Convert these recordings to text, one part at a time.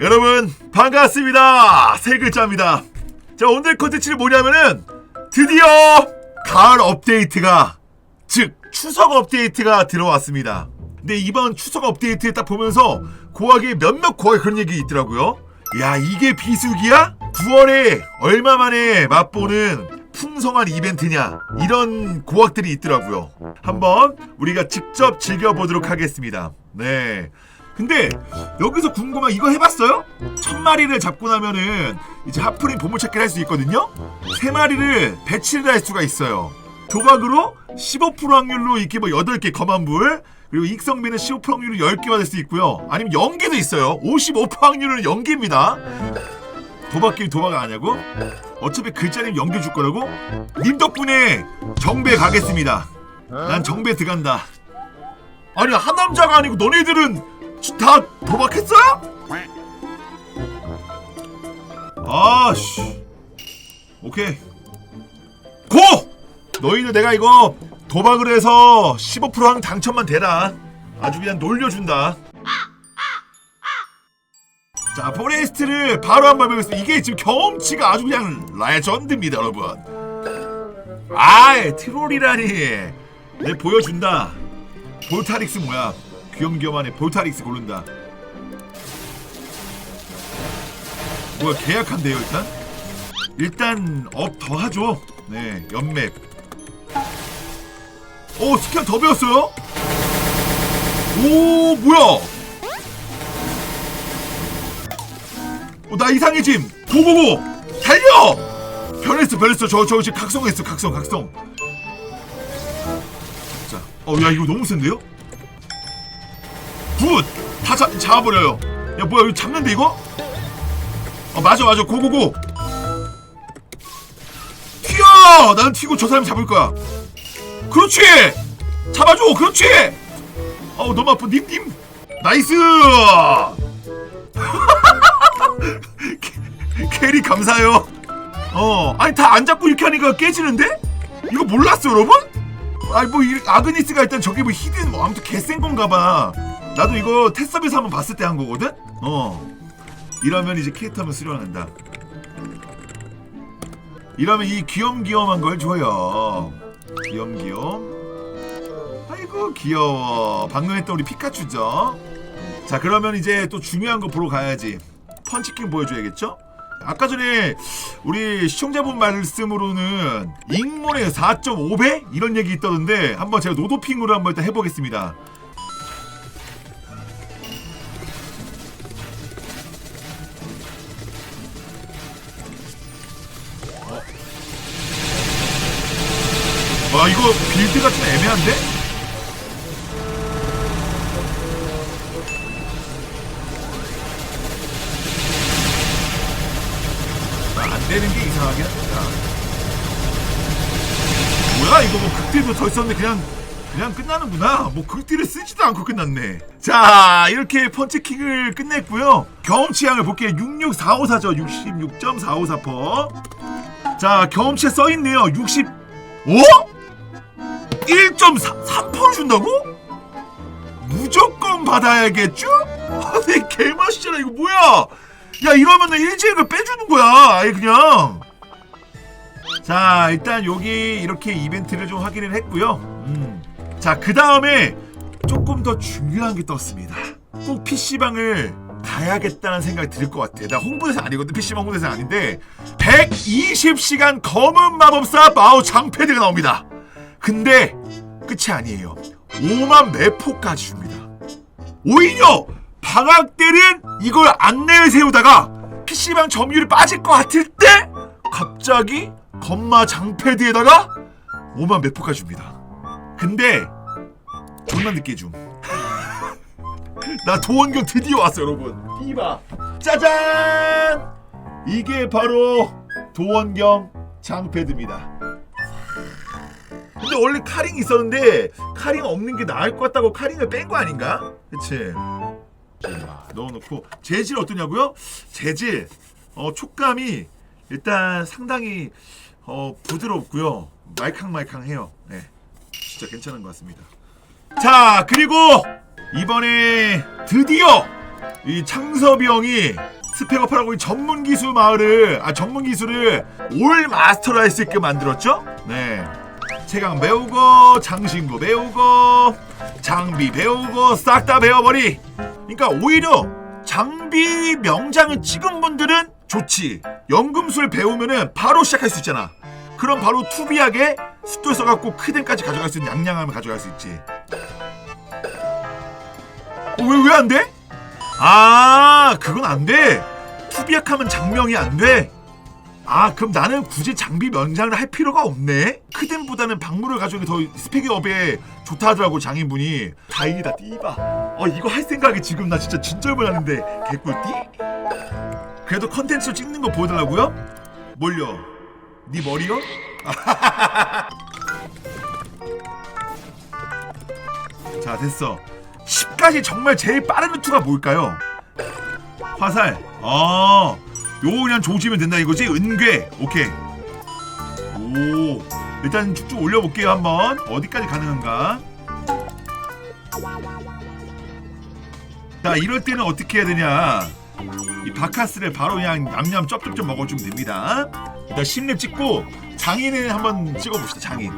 여러분 반갑습니다. 세 글자입니다. 자 오늘 컨텐츠는 뭐냐면은 드디어 가을 업데이트가 즉 추석 업데이트가 들어왔습니다. 근데 이번 추석 업데이트 딱 보면서 고학의 몇몇 고학의 그런 얘기 있더라고요. 야 이게 비수기야? 9월에 얼마 만에 맛보는 풍성한 이벤트냐? 이런 고학들이 있더라고요. 한번 우리가 직접 즐겨보도록 하겠습니다. 네 근데 여기서 궁금한 이거 해봤어요? 천 마리를 잡고 나면은 이제 하프린 보물찾기를 할 수 있거든요. 세 마리를 배치를 할 수가 있어요. 도박으로 15% 확률로 이렇게 뭐 8개 검안불 그리고 익성비는 15% 확률로 10개 받을 수 있고요. 아니면 연기도 있어요. 55% 확률은 연기입니다. 도박 게임 도박 안 하냐고? 어차피 글자님 연기 줄 거라고? 님 덕분에 정배 가겠습니다. 난 정배 들어간다. 아니 한 남자가 아니고 너네들은 다 도박했어요? 아씨. 오케이. 고! 너희들 내가 이거 도박을 해서 15%한 당첨만 되라. 아주 그냥 놀려준다. 자 포레스트를 바로 한번 해보겠습니다. 이게 지금 경험치가 아주 그냥 레전드입니다 여러분. 아이 트롤이라니. 내 보여준다. 볼타릭스 뭐야 귀염귀염하네. 볼타릭스 고른다. 뭐야 계약한대요 일단? 일단 업 더 하죠. 네 연맵 오 스캔 더 배웠어요? 오 뭐야? 어, 나 이상해짐 고고고! 달려! 변했어 변했어. 저저 지금 각성했어. 각성 각성. 자어야 이거 너무 센데요 굿다 잡아버려요. 야 뭐야 이거 잡는데 이거? 어 맞아 맞아. 고고고. 튀어! 나는 튀고 저 사람 잡을 거야. 그렇지! 잡아줘 그렇지! 어우 너무 아파. 님님. 나이스! 캐- 캐리 감사해요. 어 아니 다 안 잡고 이렇게 하니까 깨지는데? 이거 몰랐어 여러분 아니 뭐 이- 아그니스가 일단 저게 뭐 히든 뭐 아무튼 개센 건가 봐 나도 이거 테스트에서 한번 봤을 때 한 거거든 어 이러면 이제 캐릭터면 수련한다. 이러면 이 귀염귀염한 걸 줘요. 귀염귀염. 아이고 귀여워. 방금 했던 우리 피카츄죠. 자 그러면 이제 또 중요한 거 보러 가야지. 펀치킹 보여줘야겠죠? 아까 전에 우리 시청자분 말씀으로는 잉몬의 4.5배 이런 얘기 있다던데 한번 제가 노도핑으로 한번 일단 해보겠습니다. 와 이거 빌드가 좀 애매한데? 하긴 합니다. 뭐야 이거 뭐 극딜도 더 있었는데 그냥 그냥 끝나는구나. 뭐 극딜을 쓰지도 않고 끝났네. 자 이렇게 펀치킥을 끝냈고요. 경험치양을 볼게요. 66454죠. 66.454%. 자 경험치에 써있네요. 60 어? 1.3% 준다고? 무조건 받아야겠죠? 아니 개맛이잖아 이거 뭐야 야 이러면은 일지를 빼주는 거야 아예 그냥 자 일단 여기 이렇게 이벤트를 좀 확인을 했고요 음. 자그 다음에 조금 더 중요한 게 떴습니다 꼭 PC방을 가야겠다는 생각이 들 것 같아 나 홍보대사 아니거든 PC방 홍보대사 아닌데 120시간 검은 마법사 마우 장패드가 나옵니다 근데 끝이 아니에요. 5만 매포까지 줍니다. 오히려 방학 때는 이걸 안내를 세우다가 PC방 점유율이 빠질 것 같을 때 갑자기 건마 장패드에다가 5만 매포까지 줍니다. 근데 존나 늦게 줌. 나 도원경 드디어 왔어 여러분. 이봐. 짜잔! 이게 바로 도원경 장패드입니다. 근데 원래 카링 있었는데 카링 없는 게 나을 것 같다고 카링을 뺀 거 아닌가? 그치? 자, 넣어놓고 재질 어떠냐고요? 재질 어, 촉감이 일단 상당히 어, 부드럽고요 말캉말캉해요 네, 진짜 괜찮은 것 같습니다 자 그리고 이번에 드디어 이 창섭이 형이 스펙업 하라고 이 전문 기술 마을을 아 전문 기술을 올 마스터로 할 수 있게 만들었죠? 네. 채강 배우고 장신구 배우고 장비 배우고 싹 다 배워버리. 그러니까 오히려 장비 명장을 찍은 분들은 좋지. 연금술 배우면은 바로 시작할 수 있잖아. 그럼 바로 투비하게 숫돌 써갖고 크덴까지 가져갈 수 있는 양양함을 가져갈 수 있지. 어, 왜 왜 안 돼? 아 그건 안 돼. 투비약하면 장명이 안 돼. 아 그럼 나는 굳이 장비 면장을 할 필요가 없네. 크덴보다는 박물을 가져오는 게더 스펙이 업에 좋다 하더라고 장인분이. 다행이다 띠바. 어 이거 할 생각이 지금 나 진짜 진절을 하는데 개꿀띠? 그래도 컨텐츠 찍는 거 보여달라고요? 뭘요? 네 머리요? 자 됐어 10까지 정말 제일 빠른 루트가 뭘까요? 화살 어 요거 그냥 조지면 된다 이거지? 은괴. 오케이. 오. 일단 쭉쭉 올려볼게요 한번. 어디까지 가능한가? 자 이럴 때는 어떻게 해야 되냐? 이 바카스를 바로 그냥 냠냠 쩝쩝쩝 먹어주면 됩니다. 일단 10렙 찍고 장인을 한번 찍어봅시다 장인.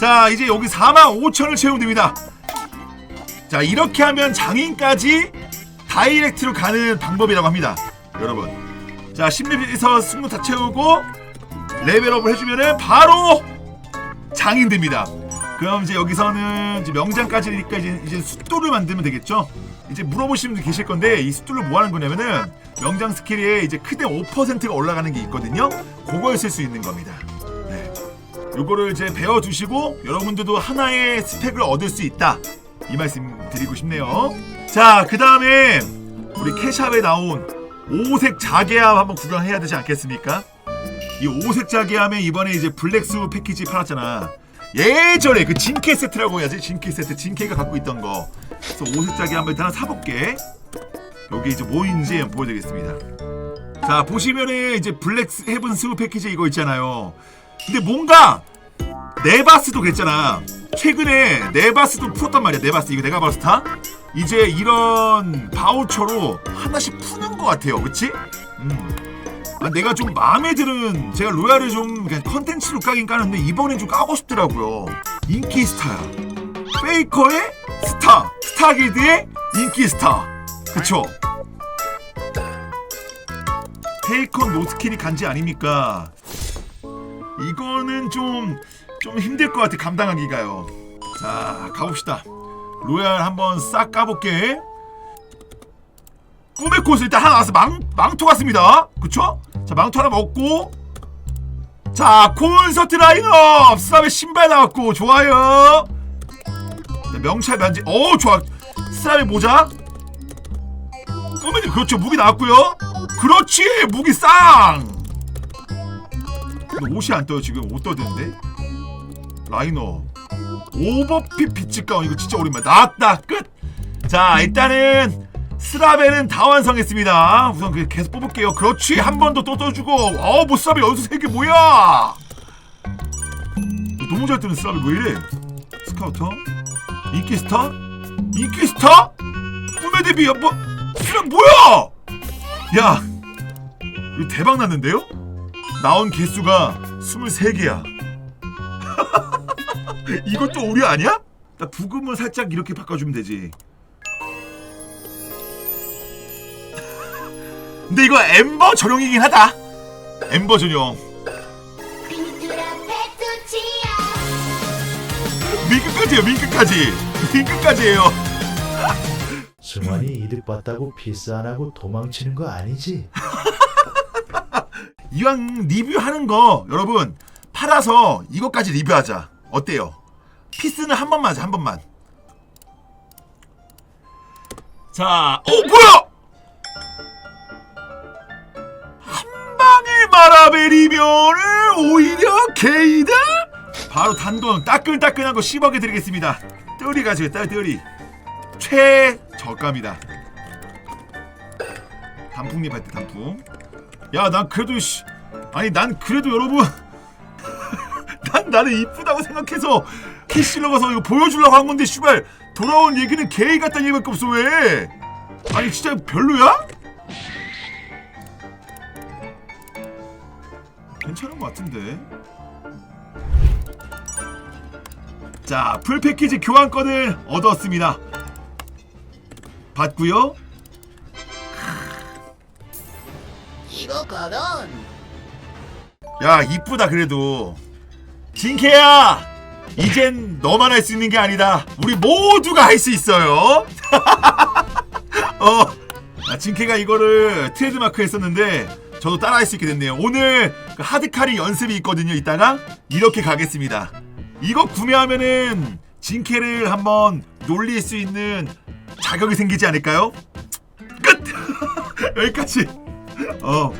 자 이제 여기 4만 5천을 채우면 됩니다. 자 이렇게 하면 장인까지 다이렉트로 가는 방법이라고 합니다. 여러분 자 10렙에서 승무 다 채우고 레벨업을 해주면은 바로 장인 됩니다. 그럼 이제 여기서는 이제 명장까지니까 이제, 이제 숫돌을 만들면 되겠죠? 이제 물어보시는 분들 계실 건데 이 숫돌로 뭐 하는 거냐면은 명장 스킬에 이제 크대 5%가 올라가는 게 있거든요. 그걸 쓸 수 있는 겁니다. 네. 요거를 이제 배워 두시고 여러분들도 하나의 스펙을 얻을 수 있다. 이 말씀 드리고 싶네요. 자, 그 다음에 우리 캐샵에 나온 오색 자개암 한번 구경해야 되지 않겠습니까? 이 오색 자개암에 이번에 이제 블랙스 패키지 팔았잖아. 예전에 그 진케 세트라고 해야지 진케 세트 진케가 갖고 있던 거. 그래서 오색 자개암을 일단 사볼게. 여기 이제 뭐인지 보여드리겠습니다. 자 보시면은 이제 블랙 헤븐 스우 패키지 이거 있잖아요. 근데 뭔가 네바스도 그랬잖아. 최근에 네바스도 풀었단 말이야. 네바스 이거 내가 바스타 이제 이런 바우처로 하나씩 푸는 것 같아요. 그치? 음. 아, 내가 좀 마음에 드는 제가 로얄을 좀 그냥 컨텐츠로 까긴 까는데 이번엔 좀 까고 싶더라고요. 인기 스타야. 페이커의 스타. 스타길드의 인기 스타. 그쵸? 페이커 노스킬이 간지 아닙니까? 이거는 좀, 좀 힘들 것 같아, 감당하기가요. 자, 가봅시다. 로얄 한번 싹 까볼게. 꿈의 코스 일단 하나 나왔어. 망, 망토 같습니다. 그쵸? 자, 망토 하나 먹고. 자, 콘서트 라인업! 스랍의 신발 나왔고, 좋아요. 자, 명찰 면제. 오, 좋아. 스랍의 모자. 꿈의 그렇죠. 무기 나왔고요. 그렇지! 무기 쌍! 근데 옷이 안 떠요 지금 옷 떠야 되는데 라이너 오버핏 가운 이거 진짜 오랜만에 나왔다 끝 자 일단은 스라벨은 다 완성했습니다. 우선 그 계속 뽑을게요. 그렇지 한 번 더 또 떠주고. 어뭐 스라벨 연속 세개 뭐야? 너무 잘 뜨는 스라벨 왜 이래? 스카우터? 인기스타 인기스타 꿈의 데뷔 뭐 스라 뭐야? 야 이거 대박 났는데요? 나온 개수가 23개야. 이것도 오류 아니야? 나 부금을 살짝 이렇게 바꿔주면 되지. 근데 이거 엠버 전용이긴 하다. 엠버 전용. 민끝까지예요, 민끝까지. 민끝까지예요. 승환이 이득 봤다고 피스 안 하고 도망치는 거 아니지? 이왕 리뷰하는 거 여러분 팔아서 이것까지 리뷰하자. 어때요? 피스는 한 번만 하자, 한 번만. 자, 어 뭐야? 한 방에 마라베리면을 오히려 게이다? 바로 단돈 따끈따끈한 거 10억에 드리겠습니다. 뜰이 가지겠다, 뜰이. 최저가입니다. 단풍잎 할 때 단풍. 야, 난 그래도 씨, 아니 난 그래도 여러분, 난 나를 이쁘다고 생각해서 캐실러 가서 이거 보여주려고 한 건데, 씨발 돌아온 얘기는 게이 같다는 얘기밖에 없어 왜? 아니 진짜 별로야? 괜찮은 것 같은데. 자, 풀 패키지 교환권을 얻었습니다. 받고요. 이거거든. 야, 이쁘다 그래도. 징케야, 이젠 너만 할 수 있는 게 아니다. 우리 모두가 할 수 있어요. 어, 아, 징케가 이거를 트레이드마크 했었는데 저도 따라 할 수 있게 됐네요. 오늘 그 하드카리 연습이 있거든요. 이따가 이렇게 가겠습니다. 이거 구매하면은 징케를 한번 놀릴 수 있는 자격이 생기지 않을까요? 끝! 여기까지. 어,